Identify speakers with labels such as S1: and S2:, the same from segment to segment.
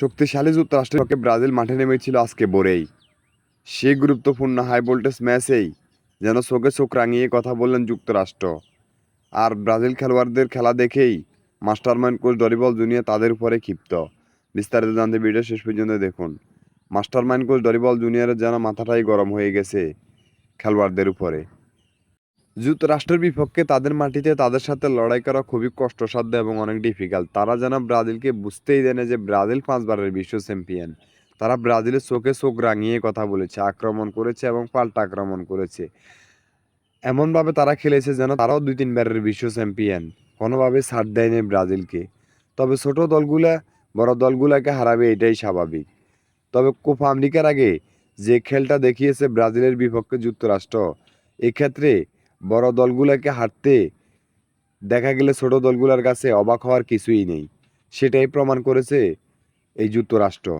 S1: শক্তিশালী যুক্তরাষ্ট্রের পক্ষে ব্রাজিল মাঠে নেমেছিল আজকে ভোরেই। সেই গুরুত্বপূর্ণ হাই ভোল্টেজ ম্যাচেই যেন চোখে চোখ রাঙিয়ে কথা বললেন যুক্তরাষ্ট্র। আর ব্রাজিল খেলোয়াড়দের খেলা দেখেই মাস্টারমাইন্ড কোচ ডরিবল জুনিয়র তাদের উপরে ক্ষিপ্ত। বিস্তারিত জানতে ভিডিও শেষ পর্যন্ত দেখুন। মাস্টারমাইন্ড কোচ ডরিবল জুনিয়রের যেন মাথাটাই গরম হয়ে গেছে খেলোয়াড়দের উপরে। যুক্তরাষ্ট্রের বিপক্ষে তাদের মাটিতে তাদের সাথে লড়াই করা খুবই কষ্টসাধ্য এবং অনেক ডিফিকাল্ট তারা যেন ব্রাজিলকে বুঝতেই দেয় না যে ব্রাজিল পাঁচবারের বিশ্ব চ্যাম্পিয়ন তারা ব্রাজিলের চোখে চোখ রাঙিয়ে কথা বলেছে, আক্রমণ করেছে এবং পাল্টা আক্রমণ করেছে। এমনভাবে তারা খেলেছে যেন তারাও দুই তিনবারের বিশ্ব চ্যাম্পিয়ন কোনোভাবে ছাড় দেয়নি ব্রাজিলকে। তবে ছোট দলগুলা, বড় দলগুলাকে হারাবে এটাই স্বাভাবিক। তবে কোপা আমেরিকার আগে যে খেলটা দেখিয়েছে ব্রাজিলের বিপক্ষে যুক্তরাষ্ট্র, এক্ষেত্রে বড় দলগুলোকে হারতে দেখা গেলে ছোট দলগুলোর কাছে অবাক হওয়ার কিছুই নেই। সেটাই প্রমাণ করেছে এই যুক্তরাষ্ট্র,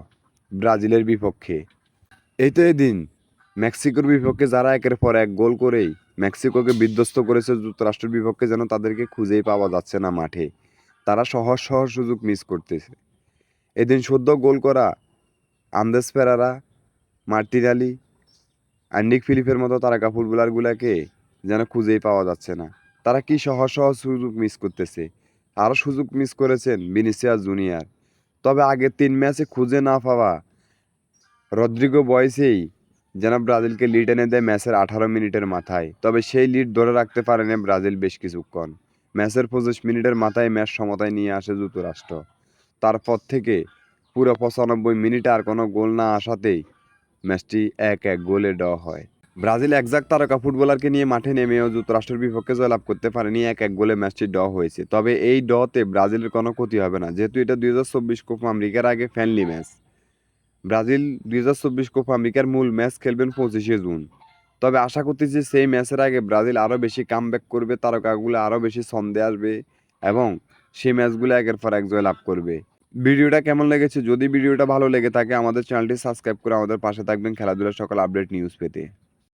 S1: ব্রাজিলের বিপক্ষে। এই তো এদিন, মেক্সিকোর বিপক্ষে যারা একের পর এক গোল করেই মেক্সিকোকে বিধ্বস্ত করেছে, যুক্তরাষ্ট্রের বিপক্ষে যেন তাদেরকে খুঁজেই পাওয়া যাচ্ছে না মাঠে। তারা সহজ সহজ সুযোগ মিস করতেছে। এদিন সদ্য গোল করা আন্দেস পেরারা, মার্টিনালি অ্যান্ডিক ফিলিপের মতো তারকা ফুটবলারগুলোকে যেন খুঁজেই পাওয়া যাচ্ছে না। তারা কি সহজ সহজ সুযোগ মিস করতেছে? আরও সুযোগ মিস করেছেন বিনিসিয়া জুনিয়র। তবে আগের তিন ম্যাচে খুঁজে না পাওয়া রদ্রিগো বয়সেই যেন ব্রাজিলকে লিড এনে দেয় ম্যাচের আঠারো মিনিটের মাথায়। তবে সেই লিড ধরে রাখতে পারেনি ব্রাজিল বেশ কিছুক্ষণ। ম্যাচের পঁচিশ মিনিটের মাথায় ম্যাচ সমতায় নিয়ে আসে যুক্তরাষ্ট্র। তারপর থেকে পুরো পঁচানব্বই মিনিটে আর কোনো গোল না আসাতেই ম্যাচটি এক এক গোলে ড হয়। ব্রাজিল একজাক্ট তারকা ফুটবলারকে নিয়ে মাঠে নেমেও যুক্তরাষ্ট্রের বিপক্ষে জয়লাভ করতে পারেনি, এক এক গোলে ম্যাচটি ড হয়েছে। তবে এই ডতে ব্রাজিলের কোনো ক্ষতি হবে না, যেহেতু এটা দুই হাজার চব্বিশ কোপা আমেরিকার আগে ফ্যানলি ম্যাচ। ব্রাজিল দুই হাজার চব্বিশ কোপা আমেরিকার মূল ম্যাচ খেলবেন পঁচিশে জুন। তবে আশা করতেছি সেই ম্যাচের আগে ব্রাজিল আরও বেশি কামব্যাক করবে, তারকাগুলো আরও বেশি ছন্দে আসবে এবং সেই ম্যাচগুলো একের পর এক জয়লাভ করবে। ভিডিওটা কেমন লেগেছে? যদি ভিডিওটা ভালো লেগে থাকে, আমাদের চ্যানেলটি সাবস্ক্রাইব করে আমাদের পাশে থাকবেন খেলাধুলার সকল আপডেট নিউজ পেতে।